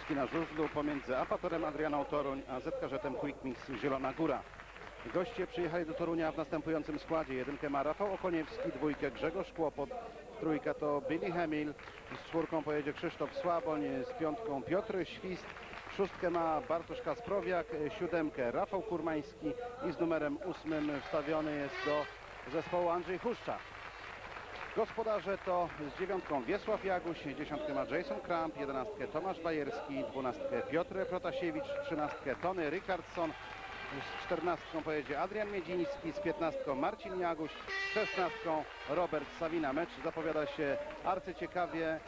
Górski na żużlu pomiędzy Apatorem Adrianą Toruń a ZKŻ Quick Mix Zielona Góra. Goście przyjechali do Torunia w następującym składzie. Jedynkę ma Rafał Okoniewski, dwójkę Grzegorz Kłopot, trójka to Billy Hemil, z czwórką pojedzie Krzysztof Słaboń, z piątką Piotr Świst, szóstkę ma Bartosz Kasprowiak, siódemkę Rafał Kurmański i z numerem ósmym wstawiony jest do zespołu Andrzej Huszcza. Gospodarze to z dziewiątką Wiesław Jaguś, dziesiątkę ma Jason Kramp, jedenastkę Tomasz Bajerski, dwunastkę Piotr Protasiewicz, trzynastkę Tony Richardson, z czternastką pojedzie Adrian Miedziński, z piętnastką Marcin Jaguś, szesnastką Robert Sawina. Mecz zapowiada się arcyciekawie.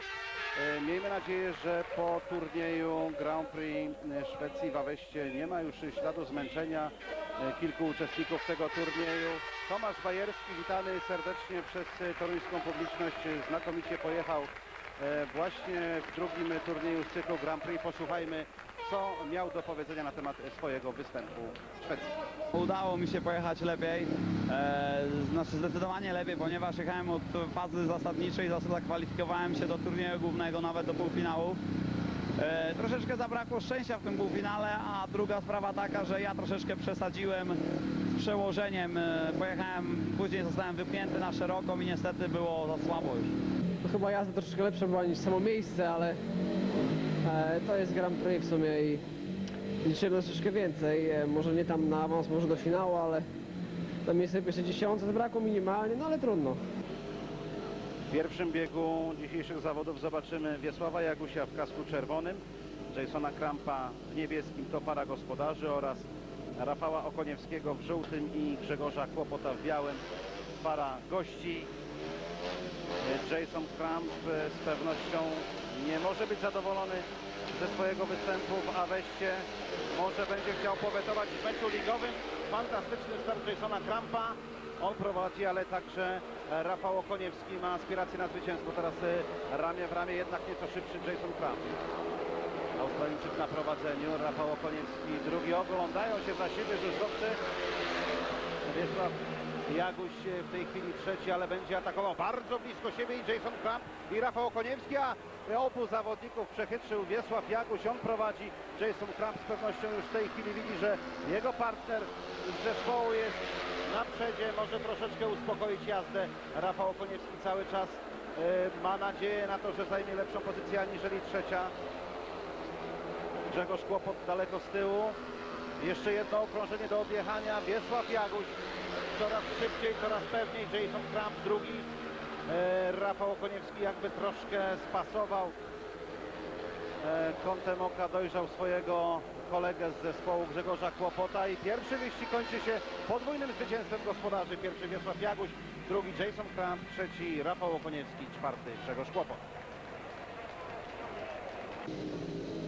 E, Miejmy nadzieję, że po turnieju Grand Prix Szwecji w Aweście nie ma już śladu zmęczenia kilku uczestników tego turnieju. Tomasz Bajerski, witany serdecznie przez e, toruńską publiczność, e, znakomicie pojechał e, właśnie w drugim turnieju z cyklu Grand Prix. Posłuchajmy, co miał do powiedzenia na temat e, swojego występu w Szwecji. Udało mi się pojechać lepiej, e, znaczy zdecydowanie lepiej, ponieważ jechałem od fazy zasadniczej, zas- zakwalifikowałem się do turnieju głównego, nawet do półfinału. E, troszeczkę zabrakło szczęścia w tym półfinale, a druga sprawa taka, że ja troszeczkę przesadziłem z przełożeniem. E, pojechałem, później zostałem wypnięty na szeroko i niestety było za słabo już. To chyba jazda troszeczkę lepsza była niż samo miejsce, ale e, to jest Grand Prix w sumie i liczyłem troszeczkę więcej. E, może nie tam na awans, może do finału, ale na miejsce pierwsze dziesiątce zabrakło minimalnie, no ale trudno. Pierwszym biegu dzisiejszych zawodów zobaczymy Wiesława Jagusia w kasku czerwonym, Jasona Krampa w niebieskim, to para gospodarzy oraz Rafała Okoniewskiego w żółtym i Grzegorza Kłopota w białym, para gości. Jason Kramp z pewnością nie może być zadowolony ze swojego występu w Aweście. Może będzie chciał powetować w meczu ligowym. Fantastyczny start Jasona Krampa. On prowadzi, ale także e, Rafał Okoniewski ma aspiracje na zwycięstwo. Teraz e, ramię w ramię jednak nieco szybszy Jason Kramp. Australijczyk na prowadzeniu, Rafał Okoniewski drugi. Oglądają się za siebie żużlowcy. Wiesław Jaguś e, w tej chwili trzeci, ale będzie atakował bardzo blisko siebie i Jason Kramp i Rafał Okoniewski, a obu zawodników przechytrzył Wiesław Jaguś, on prowadzi. Jason Kramp z pewnością już w tej chwili widzi, że jego partner z zespołu jest na przedzie, może troszeczkę uspokoić jazdę. Rafał Okoniewski cały czas e, ma nadzieję na to, że zajmie lepszą pozycję aniżeli trzecia. Grzegorz Kłopot daleko z tyłu. Jeszcze jedno okrążenie do objechania. Wiesław Jaguś coraz szybciej, coraz pewniej. Jason Kramp drugi. E, Rafał Okoniewski jakby troszkę spasował. E, kątem oka dojrzał swojego kolegę z zespołu Grzegorza Kłopota i pierwszy wyścig kończy się podwójnym zwycięstwem gospodarzy. Pierwszy Wiesław Jaguś, drugi Jason Kramp, trzeci Rafał Okoniewski, czwarty Grzegorz Kłopot.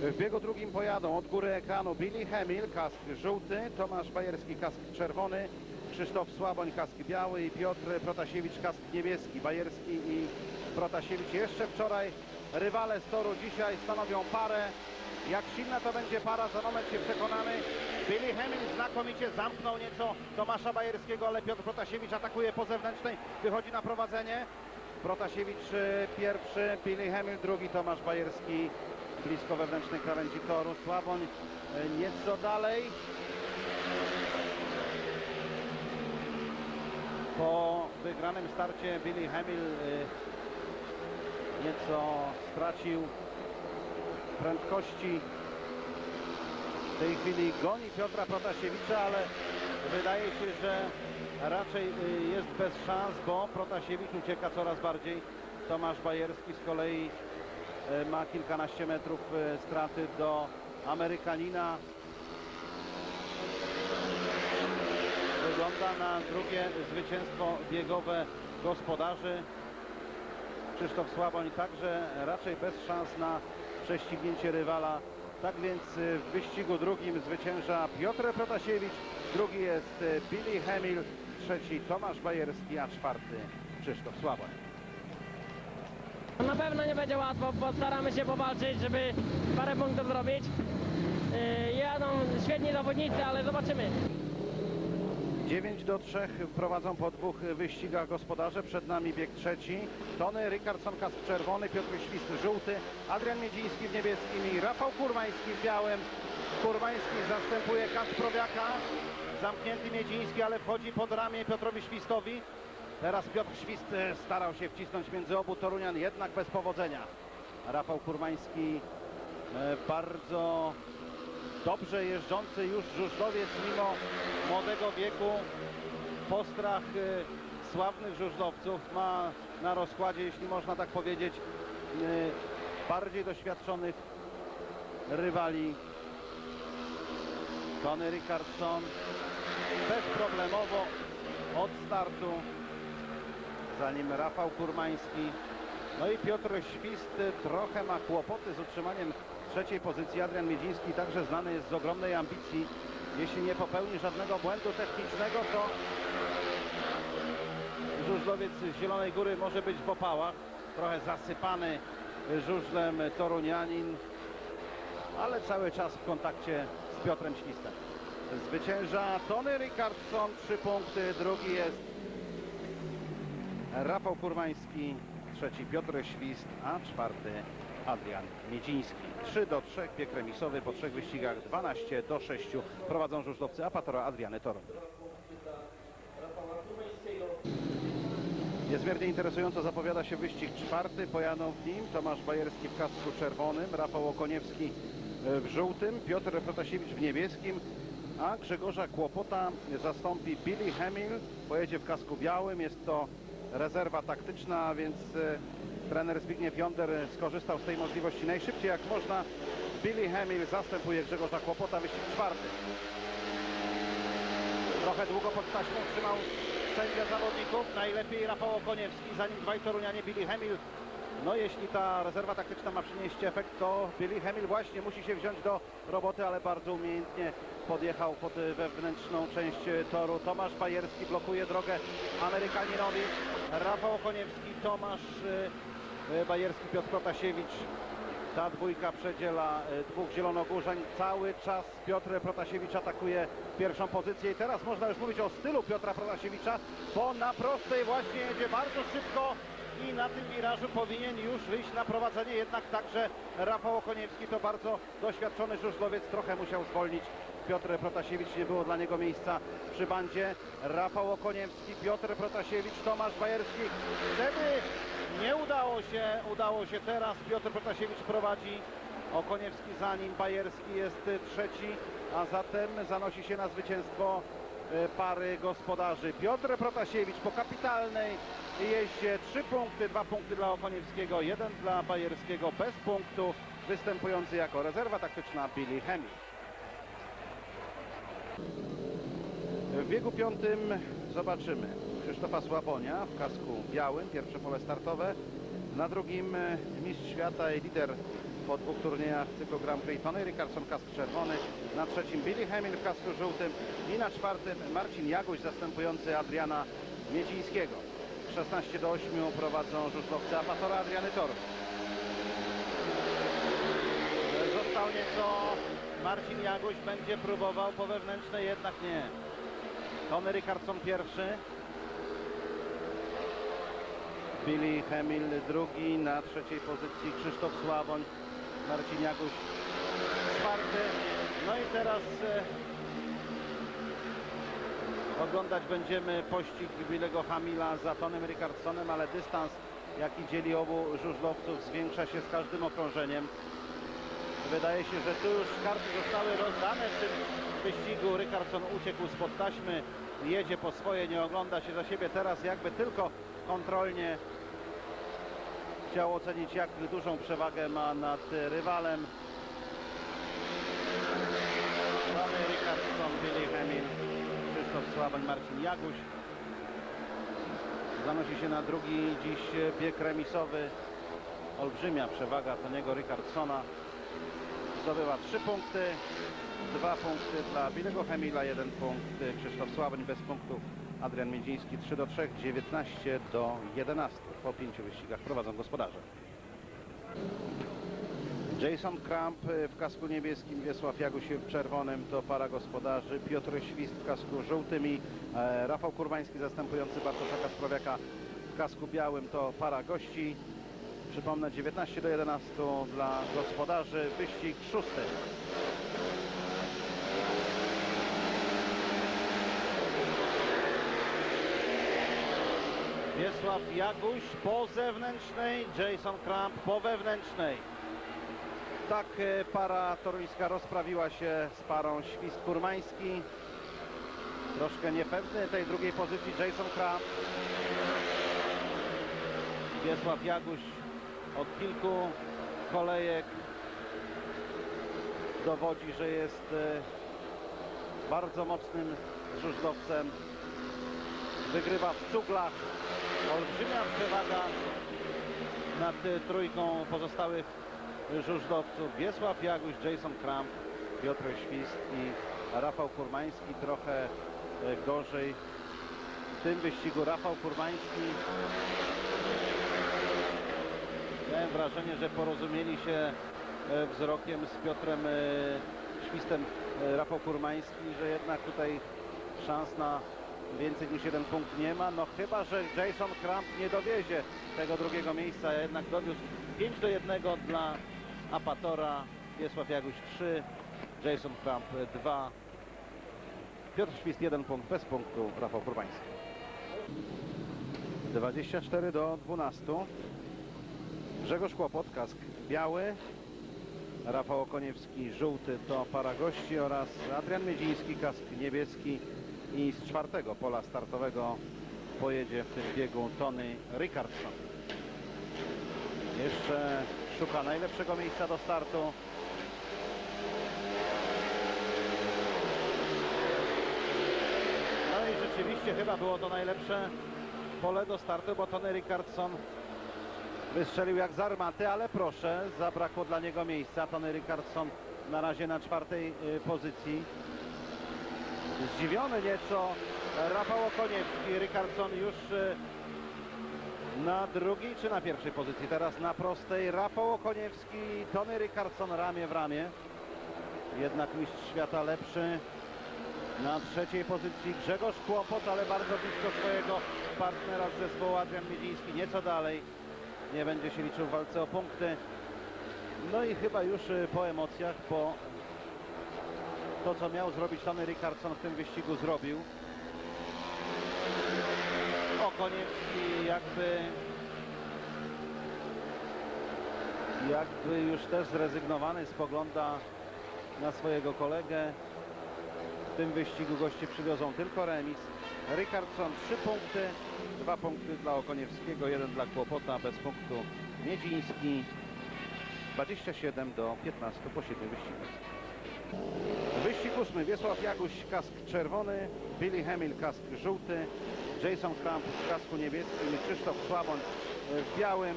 W biegu drugim pojadą od góry ekranu Billy Hemil, kask żółty, Tomasz Bajerski, kask czerwony, Krzysztof Słaboń, kask biały i Piotr Protasiewicz, kask niebieski. Bajerski i Protasiewicz jeszcze wczoraj rywale z toru dzisiaj stanowią parę. Jak silna to będzie para, za moment się przekonamy. Billy Hemil znakomicie zamknął nieco Tomasza Bajerskiego, ale Piotr Protasiewicz atakuje po zewnętrznej, wychodzi na prowadzenie. Protasiewicz y, pierwszy, Billy Hemil drugi, Tomasz Bajerski blisko wewnętrznej krawędzi toru. Sławoń y, nieco dalej. Po wygranym starcie Billy Hemil y, nieco stracił prędkości. W tej chwili goni Piotra Protasiewicza, ale wydaje się, że raczej y, jest bez szans, bo Protasiewicz ucieka coraz bardziej. Tomasz Bajerski z kolei ma kilkanaście metrów y, straty do Amerykanina. Wygląda na drugie zwycięstwo biegowe gospodarzy. Krzysztof Słaboń także raczej bez szans na prześcignięcie rywala. Tak więc y, w wyścigu drugim zwycięża Piotr Protasiewicz, drugi jest Billy Hemil, trzeci Tomasz Bajerski, a czwarty Krzysztof Słaboń. No Na pewno nie będzie łatwo, postaramy się powalczyć, żeby parę punktów zrobić. Yy, Jadą świetni zawodnicy, ale zobaczymy. 9 do 3 prowadzą po dwóch wyścigach gospodarze. Przed nami bieg trzeci. Tony Ricardson, kask czerwony, Piotr Świsty żółty, Adrian Miedziński w niebieskim i Rafał Kurmański w białym. Kurmański zastępuje Kasprowiaka. Zamknięty Miedziński, ale wchodzi pod ramię Piotrowi Świstowi. Teraz Piotr Świst e, starał się wcisnąć między obu Torunian, jednak bez powodzenia. Rafał Kurmański e, bardzo dobrze jeżdżący już żużlowiec mimo młodego wieku. Postrach e, sławnych żużlowców ma na rozkładzie, jeśli można tak powiedzieć, bardziej doświadczonych rywali. Tony Rickardson bezproblemowo od startu, zanim Rafał Kurmański. No i Piotr Świst trochę ma kłopoty z utrzymaniem trzeciej pozycji. Adrian Miedziński także znany jest z ogromnej ambicji. Jeśli nie popełni żadnego błędu technicznego, to żużlowiec z Zielonej Góry może być w opałach. Trochę zasypany żużlem Torunianin, ale cały czas w kontakcie z Piotrem Świstem. Zwycięża Tony Rickardson, trzy punkty, drugi jest Rafał Kurmański, trzeci Piotr Świst, a czwarty Adrian Miedziński. 3 do 3, bieg remisowy po trzech wyścigach 12 do 6 prowadzą żużlowcy Apatora Adriany Toron. Niezmiernie interesująco zapowiada się wyścig czwarty. Pojadą w nim Tomasz Bajerski w kasku czerwonym, Rafał Okoniewski e, w żółtym, Piotr Protasiewicz w niebieskim, a Grzegorza Kłopota zastąpi Billy Hemil. Pojedzie w kasku białym. Jest to rezerwa taktyczna, więc e, trener Zbigniew Jonder skorzystał z tej możliwości najszybciej jak można. Billy Hemil zastępuje Grzegorza Kłopota, wyścig czwarty. Trochę długo pod taśmą trzymał sędzia zawodników. Najlepiej Rafał Okoniewski, zanim dwaj Torunianie Billy Hemil. No jeśli ta rezerwa taktyczna ma przynieść efekt, to Billy Hemil właśnie musi się wziąć do roboty, ale bardzo umiejętnie podjechał pod wewnętrzną część toru. Tomasz Bajerski blokuje drogę Amerykaninowi. Rafał Okoniewski, Tomasz y, y, Bajerski, Piotr Protasiewicz. Ta dwójka przedziela e, dwóch zielonogórzań. Cały czas Piotr Protasiewicz atakuje pierwszą pozycję i teraz można już mówić o stylu Piotra Protasiewicza, bo na prostej właśnie jedzie bardzo szybko i na tym wirażu powinien już wyjść na prowadzenie, jednak także Rafał Okoniewski to bardzo doświadczony żużlowiec, trochę musiał zwolnić. Piotr Protasiewicz, nie było dla niego miejsca przy bandzie. Rafał Okoniewski, Piotr Protasiewicz, Tomasz Bajerski. Wtedy nie udało się, udało się teraz. Piotr Protasiewicz prowadzi. Okoniewski za nim, Bajerski jest trzeci, a zatem zanosi się na zwycięstwo y, pary gospodarzy. Piotr Protasiewicz po kapitalnej jeździe trzy punkty, dwa punkty dla Okoniewskiego, jeden dla Bajerskiego bez punktu, występujący jako rezerwa taktyczna Billy Heming. W biegu piątym zobaczymy Krzysztofa Słabonia w kasku białym, pierwsze pole startowe. Na drugim e, mistrz świata i lider po dwóch turniejach cyklu Grand Prix Tony Rickardson, kask czerwony. Na trzecim Billy Hemil w kasku żółtym i na czwartym Marcin Jaguś zastępujący Adriana Miedzińskiego. 16 do 8 prowadzą żużlowcy Apatora Adriany Tor. Został nieco Marcin Jaguś, będzie próbował po wewnętrznej, jednak nie. Tony Rickardson pierwszy. Billy Hemil drugi, na trzeciej pozycji Krzysztof Sławoń, Marcin Jaguś czwarty. No i teraz e, oglądać będziemy pościg Billego Hamila za Tonym Rickardsonem, ale dystans jaki dzieli obu żużlowców zwiększa się z każdym okrążeniem. Wydaje się, że tu już karty zostały rozdane w tym wyścigu. Rickardson uciekł spod taśmy, jedzie po swoje, nie ogląda się za siebie. Teraz jakby tylko kontrolnie chciał ocenić, jak dużą przewagę ma nad rywalem. Mamy Rickardson, Billy Hemil, Krzysztof Sławoń, Marcin Jaguś. Zanosi się na drugi dziś bieg remisowy. Olbrzymia przewaga Toniego Rickardsona. Zdobywa trzy punkty. Dwa punkty dla Bilego Hemila, jeden punkt Krzysztof Sławoń bez punktów. Adrian Miedziński 3 do 3, 19 do 11. Po pięciu wyścigach prowadzą gospodarze. Jason Kramp y, w kasku niebieskim, Wiesław Jaguś w czerwonym to para gospodarzy, Piotr Świst w kasku żółtym i e, Rafał Kurbański zastępujący Bartosza Kasprowiaka w kasku białym to para gości. Przypomnę 19 do 11 dla gospodarzy, wyścig szósty. Wiesław Jaguś po zewnętrznej, Jason Kramp po wewnętrznej. Tak e, para toruńska rozprawiła się z parą Świst-Kurmański. Troszkę niepewny tej drugiej pozycji Jason Kramp. Wiesław Jaguś od kilku kolejek dowodzi, że jest e, bardzo mocnym żużlowcem. Wygrywa w cuglach. Olbrzymia przewaga nad e, trójką pozostałych żużlowców. Wiesław Jaguś, Jason Kramp, Piotr Świst i Rafał Kurmański. Trochę e, gorzej w tym wyścigu. Rafał Kurmański Miałem wrażenie, że porozumieli się e, wzrokiem z Piotrem e, Świstem e, Rafał Kurmański, że jednak tutaj szans na więcej niż jeden punkt nie ma. No chyba, że Jason Kramp nie dowiezie tego drugiego miejsca, jednak dowiózł 5 do 1 dla Apatora. Wiesław Jaguś 3, Jason Kramp 2, Piotr Świst 1 punkt, bez punktu Rafał Kurmański. 24 do 12. Grzegorz Kłopot, kask biały, Rafał Okoniewski żółty to para gości oraz Adrian Miedziński, kask niebieski i z czwartego pola startowego pojedzie w tym biegu Tony Rickardson. Jeszcze szuka najlepszego miejsca do startu. No i rzeczywiście chyba było to najlepsze pole do startu, bo Tony Rickardson Wystrzelił jak z armaty, ale proszę, zabrakło dla niego miejsca. Tony Rickardson na razie na czwartej y, pozycji. Zdziwiony nieco Rafał Okoniewski. Rickardson już y, na drugiej czy na pierwszej pozycji? Teraz na prostej. Rafał Okoniewski, Tony Rickardson ramię w ramię. Jednak mistrz świata lepszy. Na trzeciej pozycji Grzegorz Kłopot, ale bardzo blisko swojego partnera z zespołu Adrian Miedziński. Nieco dalej nie będzie się liczył w walce o punkty. No i chyba już y, po emocjach, po to, co miał zrobić Tony Rickardson w tym wyścigu zrobił. Okoniewski jakby jakby już też zrezygnowany spogląda na swojego kolegę. W tym wyścigu goście przywiozą tylko remis. Rickardson 3 punkty, 2 punkty dla Okoniewskiego, 1 dla Kłopota, bez punktu Miedziński. 27 do 15 po 7 wyścigach. Wyścig ósmy. Wiesław Jaguś, kask czerwony, Billy Hemil, kask żółty, Jason Kramp w kasku niebieskim Krzysztof Sławoń w białym.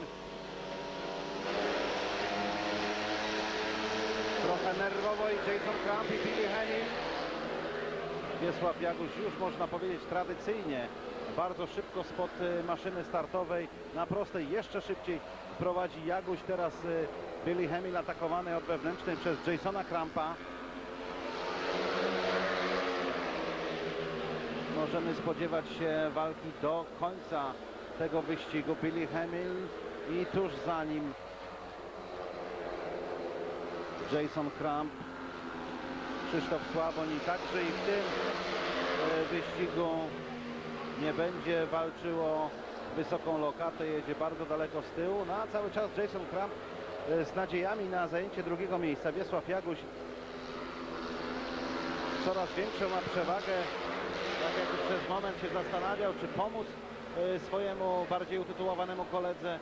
Trochę nerwowo i Jason Kramp i Billy Hemil. Wiesław Jaguś już można powiedzieć tradycyjnie bardzo szybko spod y, maszyny startowej. Na prostej jeszcze szybciej prowadzi Jaguś teraz y, Billy Hemil atakowany od wewnętrznej przez Jasona Krampa. Możemy spodziewać się walki do końca tego wyścigu. Billy Hemil i tuż za nim Jason Kramp Krzysztof Sławoń i także i w tym e, wyścigu nie będzie walczyło wysoką lokatę, jedzie bardzo daleko z tyłu, no a cały czas Jason Kramp e, z nadziejami na zajęcie drugiego miejsca. Wiesław Jaguś coraz większą ma przewagę, tak jakby przez moment się zastanawiał, czy pomóc e, swojemu bardziej utytułowanemu koledze.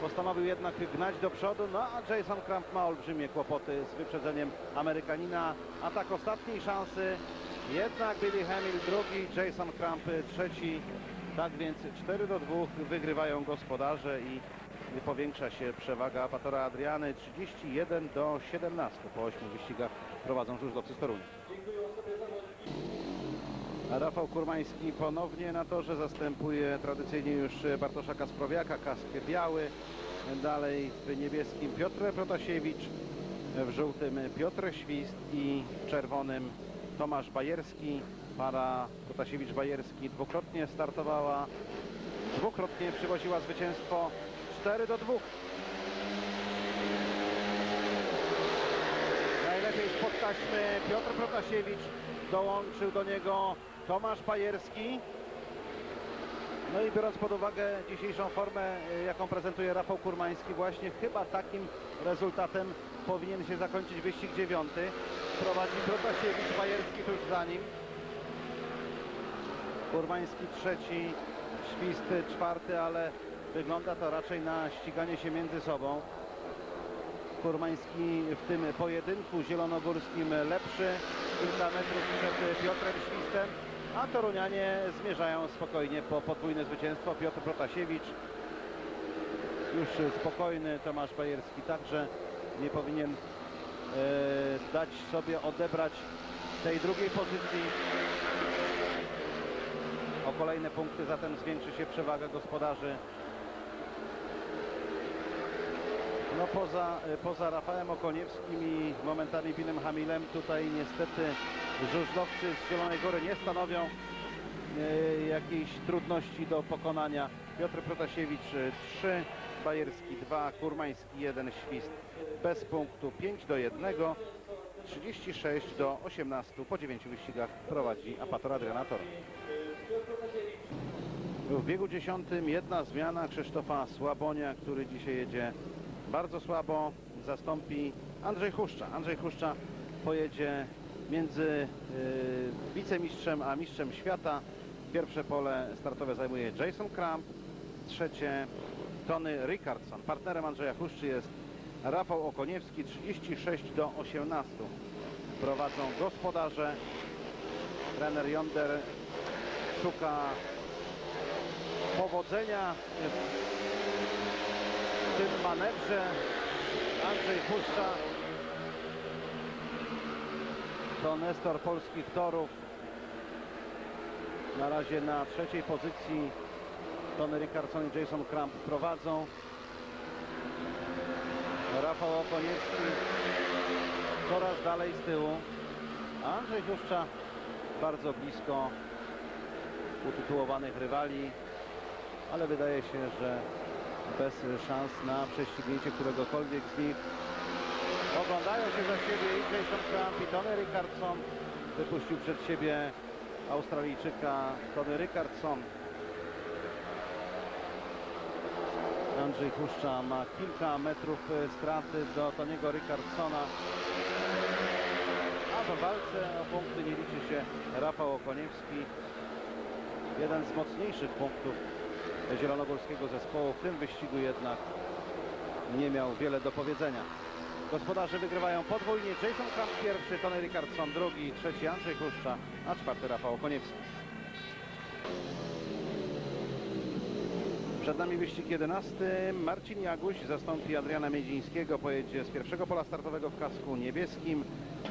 Postanowił jednak gnać do przodu, no a Jason Kramp ma olbrzymie kłopoty z wyprzedzeniem Amerykanina. Atak ostatniej szansy, jednak Billy Hemil drugi, Jason Kramp trzeci. Tak więc 4 do 2 wygrywają gospodarze i powiększa się przewaga Apatora Adriany 31 do 17 po 8 wyścigach prowadzą żużlowcy z Torunia. Rafał Kurmański ponownie na torze zastępuje tradycyjnie już Bartosza Kasprowiaka, kask biały. Dalej w niebieskim Piotr Protasiewicz, w żółtym Piotr Świst i w czerwonym Tomasz Bajerski. Para Protasiewicz-Bajerski dwukrotnie startowała, dwukrotnie przywoziła zwycięstwo 4 do 2. Najlepiej spod Piotr Protasiewicz, dołączył do niego Tomasz Bajerski. No i biorąc pod uwagę dzisiejszą formę, y, jaką prezentuje Rafał Kurmański, właśnie chyba takim rezultatem powinien się zakończyć wyścig dziewiąty. Prowadzi Protasiewicz, Bajerski tuż za nim. Kurmański trzeci, Świst czwarty, ale wygląda to raczej na ściganie się między sobą. Kurmański w tym pojedynku zielonogórskim lepszy, kilka metrów przed Piotrem Świstem, a Torunianie zmierzają spokojnie po podwójne zwycięstwo. Piotr Protasiewicz już spokojny, Tomasz Bajerski także nie powinien e, dać sobie odebrać tej drugiej pozycji. O kolejne punkty zatem zwiększy się przewaga gospodarzy. No poza, poza Rafałem Okoniewskim i momentami Billem Hamilem tutaj niestety żużlowcy z Zielonej Góry nie stanowią e, jakiejś trudności do pokonania. Piotr Protasiewicz 3, Bajerski 2, Kurmański 1, Świst bez punktu 5 do 1, 36 do 18 po 9 wyścigach prowadzi Apator Adrianator. W biegu dziesiątym jedna zmiana Krzysztofa Słabonia, który dzisiaj jedzie bardzo słabo. Zastąpi Andrzej Huszcza. Andrzej Huszcza pojedzie między y, wicemistrzem a mistrzem świata. Pierwsze pole startowe zajmuje Jason Kramp, trzecie Tony Rickardson. Partnerem Andrzeja Huszczy jest Rafał Okoniewski, 36 do 18. Prowadzą gospodarze. Trener Jonder szuka powodzenia w tym manewrze. Andrzej Puszcza to Nestor polskich torów. Na razie na trzeciej pozycji Tony Rickardson i Jason Kramp prowadzą. Rafał Okoniewski coraz dalej z tyłu. Andrzej Puszcza bardzo blisko utytułowanych rywali ale wydaje się, że bez szans na prześcignięcie któregokolwiek z nich. Oglądają się za siebie i Jason Trump i Tony Rickardson. Wypuścił przed siebie Australijczyka Tony Rickardson. Andrzej Huszcza ma kilka metrów e, straty do Toniego Rickardsona. A w walce o punkty nie liczy się Rafał Okoniewski. Jeden z mocniejszych punktów zielonogórskiego zespołu. W tym wyścigu jednak nie miał wiele do powiedzenia. Gospodarze wygrywają podwójnie. Jason Kramp pierwszy, Tony Rickardson drugi, trzeci Andrzej Huszcza, a czwarty Rafał Okoniewski. Przed nami wyścig 11. Marcin Jaguś zastąpi Adriana Miedzińskiego. Pojedzie z pierwszego pola startowego w kasku niebieskim.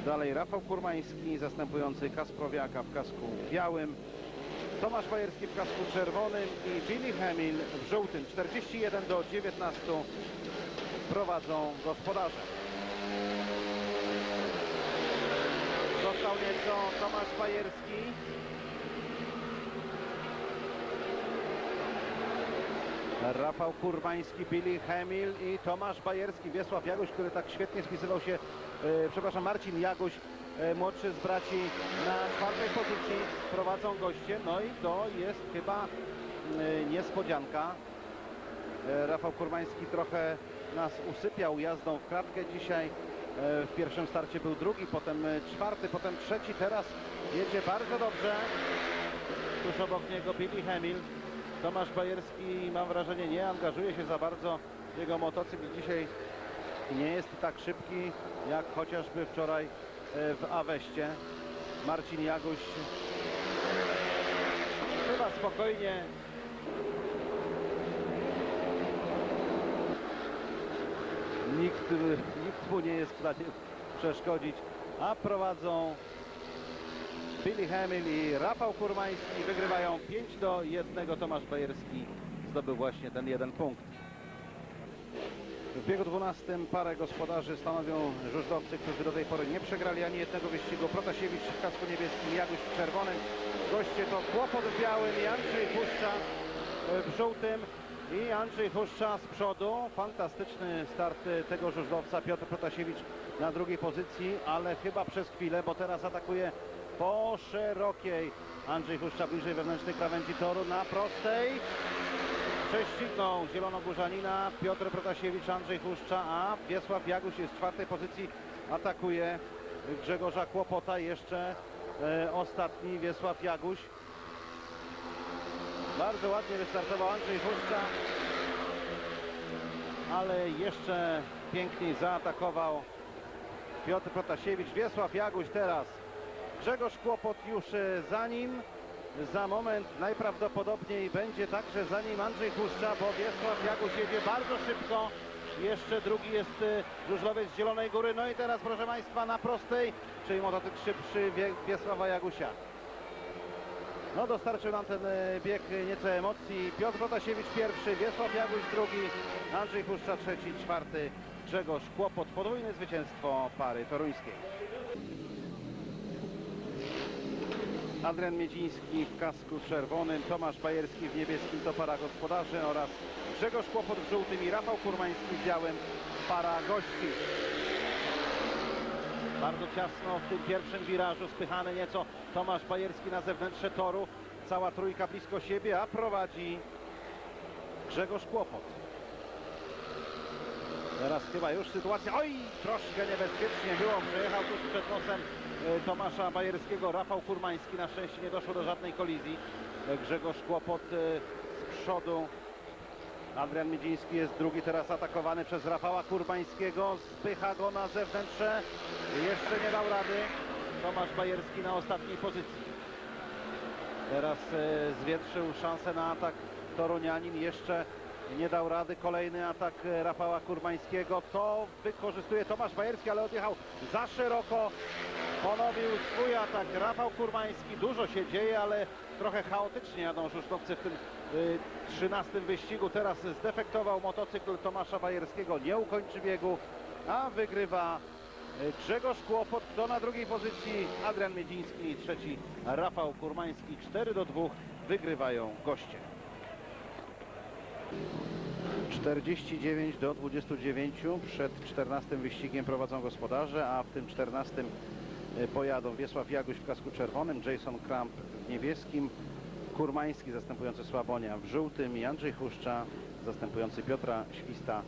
Dalej Rafał Kurmański zastępujący Kasprowiaka w kasku białym. Tomasz Bajerski w kasku czerwonym i Billy Hamil w żółtym. 41 do 19 prowadzą gospodarze. Został nieco Tomasz Bajerski. Rafał Kurbański, Billy Hamil i Tomasz Bajerski. Wiesław Jaguś, który tak świetnie spisywał się, e, przepraszam, Marcin Jaguś, e, młodszy z braci na czwartej pozycji prowadzą goście. No i to jest chyba e, niespodzianka. E, Rafał Kurmański trochę nas usypiał jazdą w kratkę dzisiaj. E, W pierwszym starcie był drugi, potem e, czwarty, potem trzeci. Teraz jedzie bardzo dobrze. Tuż obok niego Billy Hamil. Tomasz Bajerski, mam wrażenie, nie angażuje się za bardzo. Jego motocykl dzisiaj nie jest tak szybki, jak chociażby wczoraj e, w Aweście. Marcin Jaguś chyba spokojnie Nikt, nikt mu nie jest w stanie przeszkodzić, a prowadzą Billy Hamil i Rafał Kurmański. Wygrywają 5 do 1. Tomasz Bajerski zdobył właśnie ten jeden punkt. W biegu 12 parę gospodarzy stanowią żużlowcy, którzy do tej pory nie przegrali ani jednego wyścigu. Protasiewicz w kasku niebieskim, Jaguś w czerwonym. Goście to Kłopot w białym i Puszcza w żółtym. I Andrzej Puszcza z przodu. Fantastyczny start e, tego żużlowca. Piotr Protasiewicz na drugiej pozycji, ale chyba przez chwilę, bo teraz atakuje po szerokiej. Andrzej Puszcza bliżej wewnętrznej krawędzi toru na prostej. Prześcignął Zielonogórzanina Piotr Protasiewicz, Andrzej Huszcza, a Wiesław Jaguś jest w czwartej pozycji, atakuje Grzegorza Kłopota, jeszcze e, ostatni Wiesław Jaguś. Bardzo ładnie wystartował Andrzej Huszcza, ale jeszcze piękniej zaatakował Piotr Protasiewicz, Wiesław Jaguś teraz. Grzegorz Kłopot już e, za nim. Za moment najprawdopodobniej będzie także za nim Andrzej Huszcza, bo Wiesław Jaguś jedzie bardzo szybko. Jeszcze drugi jest e, żużlowiec z Zielonej Góry. No i teraz proszę Państwa na prostej, czyli motocykl szybszy Wie- Wiesława Jagusia. No dostarczył nam ten e, bieg nieco emocji. Piotr Protasiewicz pierwszy, Wiesław Jaguś drugi, Andrzej Huszcza trzeci, czwarty, Grzegorz Kłopot. Podwójne zwycięstwo pary toruńskiej. Adrian Miedziński w kasku czerwonym, Tomasz Bajerski w niebieskim to para gospodarzy oraz Grzegorz Kłopot w żółtym i Rafał Kurmański w białym para gości. Bardzo ciasno w tym pierwszym wirażu, spychany nieco Tomasz Bajerski na zewnętrzne toru. Cała trójka blisko siebie, a prowadzi Grzegorz Kłopot. Teraz chyba już sytuacja, oj, troszkę niebezpiecznie było, przejechał tuż przed nosem e, Tomasza Bajerskiego, Rafał Kurmański, na szczęście nie doszło do żadnej kolizji. E, Grzegorz Kłopot e, z przodu, Adrian Miedziński jest drugi, teraz atakowany przez Rafała Kurbańskiego. Spycha go na zewnętrzne. Jeszcze nie dał rady. Tomasz Bajerski na ostatniej pozycji. Teraz e, zwietrzył szansę na atak Torunianin. Jeszcze nie dał rady. Kolejny atak e, Rafała Kurbańskiego. To wykorzystuje Tomasz Bajerski, ale odjechał za szeroko. Ponowił swój atak Rafał Kurmański. Dużo się dzieje, ale trochę chaotycznie jadą żużlowcy w tym 13 wyścigu. Teraz zdefektował motocykl Tomasza Bajerskiego. Nie ukończy biegu, a wygrywa y, Grzegorz Kłopot. Kto na drugiej pozycji? Adrian Miedziński trzeci Rafał Kurmański. 4 do 2 wygrywają goście. 49 do 29 przed 14 wyścigiem prowadzą gospodarze, a w tym 14 e, pojadą Wiesław Jaguś w kasku czerwonym, Jason Kramp w niebieskim, Kurmański zastępujący Sławonia w żółtym i Andrzej Huszcza zastępujący Piotra Śwista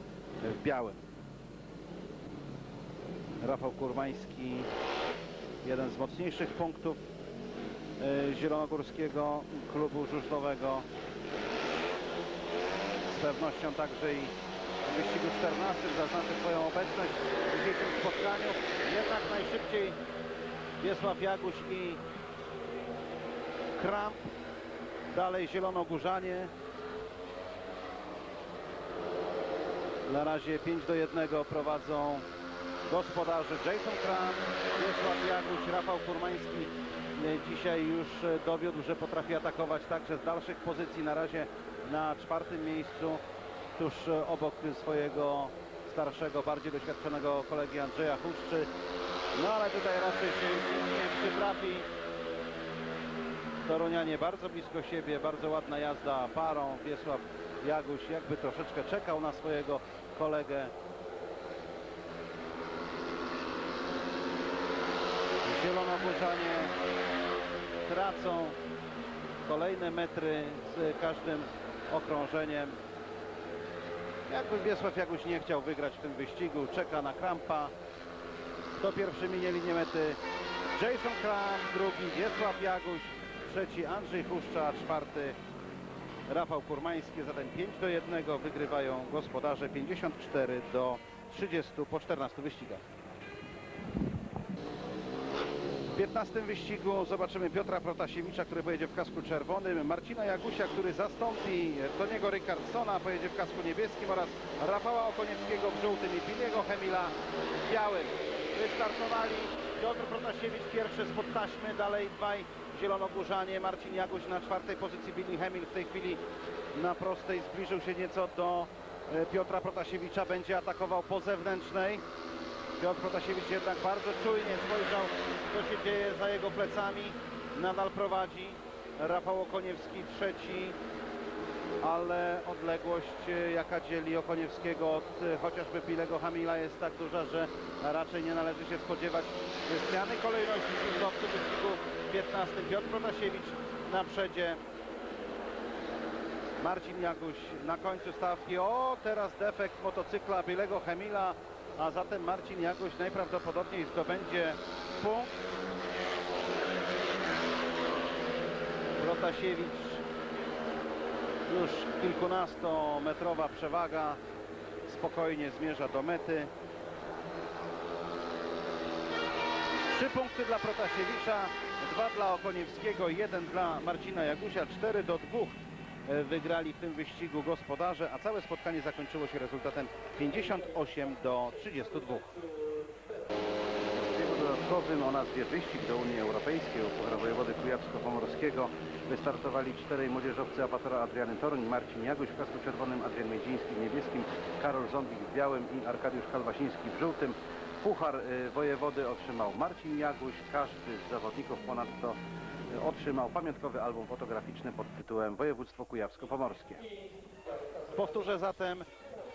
w białym. Rafał Kurmański, jeden z mocniejszych punktów e, zielonogórskiego klubu żużlowego z pewnością także i w wyścigu 14 zaznaczy swoją obecność w dzisiejszym spotkaniu. Jednak najszybciej Wiesław Jaguś i Kramp. Dalej Zielonogórzanie. Na razie 5 do 1 prowadzą gospodarze Jason Kramp, Wiesław Jaguś, Rafał Kurmański. Dzisiaj już dowiódł, że potrafi atakować także z dalszych pozycji. Na razie na czwartym miejscu, tuż obok swojego starszego, bardziej doświadczonego kolegi Andrzeja Huszczy. No ale tutaj raczej się nie przytrafi. Torunianie bardzo blisko siebie, bardzo ładna jazda parą. Wiesław Jaguś jakby troszeczkę czekał na swojego kolegę. Zielonogórzanie tracą kolejne metry z każdym okrążeniem. Jakby Wiesław Jaguś nie chciał wygrać w tym wyścigu, czeka na Krampa. Kto pierwszy minie linię mety? Jason Kramp, drugi Wiesław Jaguś, trzeci Andrzej Huszcza, czwarty Rafał Kurmański. Zatem 5 do 1 wygrywają gospodarze 54 do 30 po 14 wyścigach. W 15 wyścigu zobaczymy Piotra Protasiewicza, który pojedzie w kasku czerwonym, Marcina Jagusia, który zastąpi Toniego Rykardsona, pojedzie w kasku niebieskim oraz Rafała Okoniewskiego w żółtym i Piliego Chemila w białym. Wystartowali Piotr Protasiewicz pierwszy spod taśmy, dalej dwaj Zielonogórzanie, Marcin Jaguś na czwartej pozycji, Billy Hemil w tej chwili na prostej zbliżył się nieco do e, Piotra Protasiewicza będzie atakował po zewnętrznej. Piotr Protasiewicz jednak bardzo czujnie spojrzał, co się dzieje za jego plecami. Nadal prowadzi. Rafał Okoniewski trzeci, ale odległość, e, jaka dzieli Okoniewskiego od e, chociażby Pilego Hamila jest tak duża, że raczej nie należy się spodziewać zmiany kolejności ślizgowcy wyścigu 15. Piotr Protasiewicz na przedzie. Marcin Jaguś na końcu stawki. O, teraz defekt motocykla Bilego Hamila, a zatem Marcin Jaguś najprawdopodobniej zdobędzie punkt. Protasiewicz już kilkunastometrowa przewaga. Spokojnie zmierza do mety. Trzy punkty dla Protasiewicza, dwa dla Okoniewskiego, jeden dla Marcina Jagusia, cztery do dwóch e, wygrali w tym wyścigu gospodarze, a całe spotkanie zakończyło się rezultatem 58 do 32. W biegu dodatkowym o nazwie Wyścig do Unii Europejskiej u Puchar Wojewody Kujawsko-Pomorskiego wystartowali czterej młodzieżowcy Apatora Adriany Toruń, Marcin Jaguś w kasku czerwonym, Adrian Miedziński w niebieskim, Karol Zombik w białym i Arkadiusz Kalwasiński w żółtym. Puchar y, wojewody otrzymał Marcin Jaguś. Każdy z zawodników ponadto y, otrzymał pamiątkowy album fotograficzny pod tytułem Województwo Kujawsko-Pomorskie. Powtórzę zatem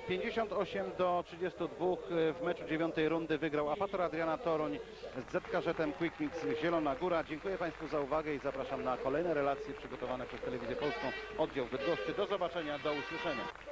58 do 32 y, w meczu dziewiątej rundy wygrał Apator Adriana Toruń z ZKŻ Quick Mix Zielona Góra. Dziękuję Państwu za uwagę i zapraszam na kolejne relacje przygotowane przez Telewizję Polską oddział Bydgoszczy. Do zobaczenia, do usłyszenia.